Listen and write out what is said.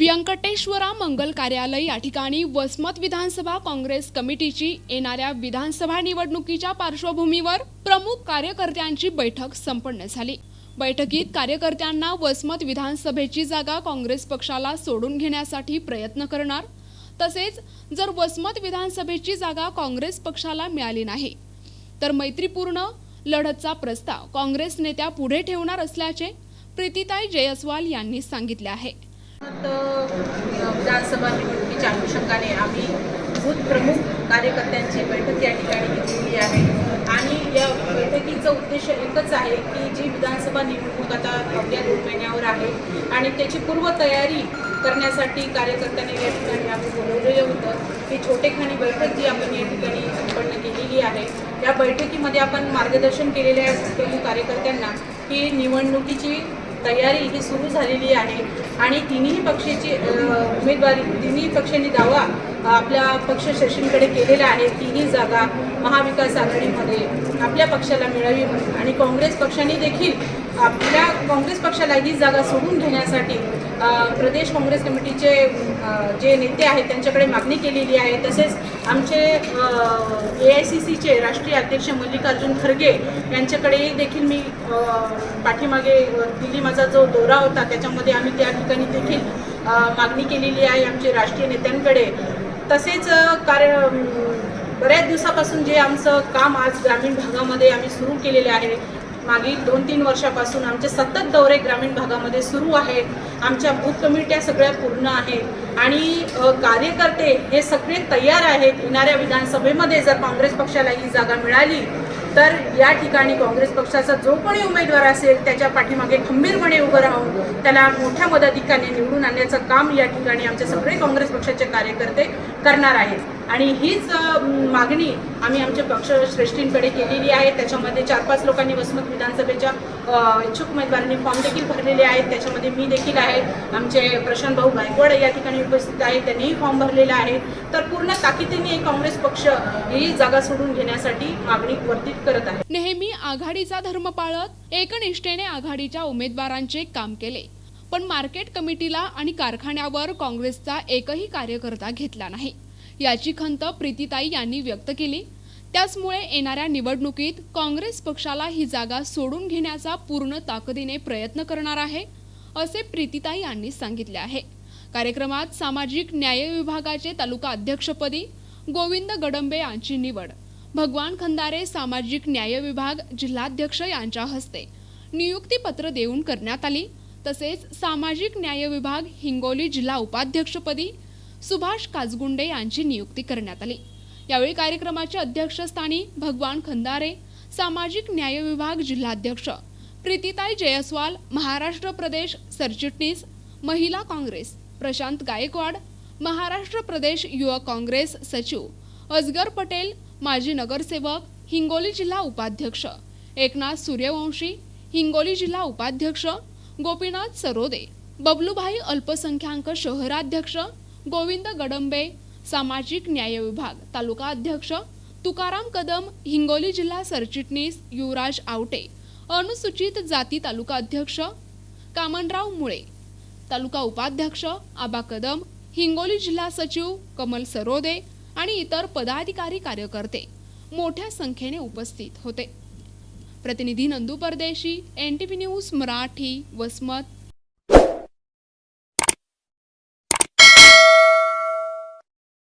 व्यंकटेश्वरा मंगल कार्यालय या ठिकाणी वसमत विधानसभा काँग्रेस कमिटीची येणाऱ्या विधानसभा निवडणुकीच्या पार्श्वभूमीवर प्रमुख कार्यकर्त्यांची बैठक संपन्न झाली. बैठकीत कार्यकर्त्यांना वसमत विधानसभेची जागा काँग्रेस पक्षाला सोडून घेण्यासाठी प्रयत्न करणार तसेच जर वसमत विधानसभेची जागा काँग्रेस पक्षाला मिळाली नाही तर मैत्रीपूर्ण लढतचा प्रस्ताव काँग्रेस नेत्या पुढे ठेवणार असल्याचे प्रीतिताई जयस्वाल यांनी सांगितले आहे. विधानसभा निवडणुकीच्या अनुषंगाने आम्ही बूथ प्रमुख कार्यकर्त्यांची बैठक या ठिकाणी घेतलेली आहे. आणि या बैठकीचा उद्देश एकच आहे की जी विधानसभा निवडणूक आता अवघ्या दोन महिन्यावर आहे आणि त्याची पूर्वतयारी करण्यासाठी कार्यकर्त्यांनी या ठिकाणी आम्ही बोलवलेलं होतं. ही छोटेखानी बैठक जी आपण या ठिकाणी संपन्न केलेली आहे या बैठकीमध्ये आपण मार्गदर्शन केलेले आहे प्रमुख कार्यकर्त्यांना की निवडणुकीची तयारी ही सुरू झालेली आहे. आणि तिन्ही पक्षाची उमेदवारी तिन्ही पक्षांनी दावा आपल्या पक्ष शशींकडे केलेला आहे. तिन्ही जागा महाविकास आघाडीमध्ये आपल्या पक्षाला मिळावी म्हणून. आणि काँग्रेस पक्षाने देखील आपल्या काँग्रेस पक्षाला ही जागा सोडून घेण्यासाठी प्रदेश काँग्रेस कमिटीचे जे नेते आहेत त्यांच्याकडे मागणी केलेली आहे. तसेच आमचे ए आय सी सीचे राष्ट्रीय अध्यक्ष मल्लिकार्जुन खरगे यांच्याकडेही देखील मी पाठीमागे दिल्ली माझा जो दौरा होता त्याच्यामध्ये आम्ही त्या ठिकाणी देखील मागणी केलेली आहे आमचे राष्ट्रीय नेत्यांकडे. तसेच कार्य बऱ्याच दिवसापासून जे आमचं काम आज ग्रामीण भागामध्ये आम्ही सुरू केलेले आहे मागील दोन तीन वर्षापासून आमचे सतत दौरे ग्रामीण भागामध्ये सुरू आहेत. आमच्या बूथ कमिट्या सगळ्या पूर्ण आहेत. आणि कार्यकर्ते हे सगळे तयार आहेत. येणाऱ्या विधानसभेमध्ये जर काँग्रेस पक्षाला ही जागा मिळाली तर या ठिकाणी काँग्रेस पक्षाचा जो कोणी उमेदवार असेल त्याच्या पाठीमागे खंबीरपणे उभं राहून त्याला मोठ्या मताधिकाने निवडून आणण्याचं काम या ठिकाणी आमचे सगळे काँग्रेस पक्षाचे कार्यकर्ते करणार आहेत आणि हीच मागणी आम्ही आमच्या पक्षश्रेष्ठींकडे केलेली आहे. त्याच्यामध्ये चार पाच लोकांनी वसमत विधानसभेच्या इच्छुक उमेदवारांनी फॉर्म देखील भरलेले आहेत. त्याच्यामध्ये मी देखील आहे. आमचे प्रशांत भाऊ गायकवाड या ठिकाणी उपस्थित आहेत. त्यांनीही फॉर्म भरलेला आहे. तर पूर्ण ताकदीने काँग्रेस पक्ष ही जागा सोडून घेण्यासाठी मागणी वर्धित करत आहे. नेहमी आघाडीचा धर्म पाळत एकनिष्ठेने आघाडीच्या उमेदवारांचे काम केले. पण मार्केट कमिटीला आणि कारखान्यावर काँग्रेसचा एकही कार्यकर्ता घेतला नाही. याची खंत प्रीतीताई यांनी व्यक्त केली. त्याचमुळे येणाऱ्या निवडणुकीत काँग्रेस पक्षाला ही जागा सोडून घेण्याचा पूर्ण ताकदीने प्रयत्न करणार आहे असे प्रीतीताई यांनी सांगितले आहे. कार्यक्रमात सामाजिक न्याय विभागाचे तालुका अध्यक्षपदी गोविंद गडंबे यांची निवड भगवान खंदारे सामाजिक न्याय विभाग जिल्हाध्यक्ष यांच्या हस्ते नियुक्तीपत्र देऊन करण्यात आली तसेच सामाजिक न्याय विभाग हिंगोली जिल्हा उपाध्यक्षपदी सुभाष काजगुंडे यांची नियुक्ती करण्यात आली. यावेळी कार्यक्रमाच्या अध्यक्षस्थानी भगवान खंदारे सामाजिक न्याय विभाग जिल्हाध्यक्ष प्रीतिताई जयस्वाल महाराष्ट्र प्रदेश सरचिटणीस महिला काँग्रेस प्रशांत गायकवाड महाराष्ट्र प्रदेश युवक काँग्रेस सचिव अजगर पटेल माजी नगरसेवक हिंगोली जिल्हा उपाध्यक्ष एकनाथ सूर्यवंशी हिंगोली जिल्हा उपाध्यक्ष गोपीनाथ सरोदे बबलूभाई अल्पसंख्याक शहराध्यक्ष गोविंद गडंबे सामाजिक न्याय विभाग तालुका अध्यक्ष तुकाराम कदम हिंगोली जिल्हा सरचिटणीस युवराज आवटे अनुसूचित जाती तालुका अध्यक्ष कामनराव मुळे तालुका उपाध्यक्ष आबा कदम हिंगोली जिल्हा सचिव कमल सरोदे आणि इतर पदाधिकारी कार्यकर्ते मोठ्या संख्येने उपस्थित होते. प्रतिनिधी Nandu Pardeshi N T P news Marathi Vasmat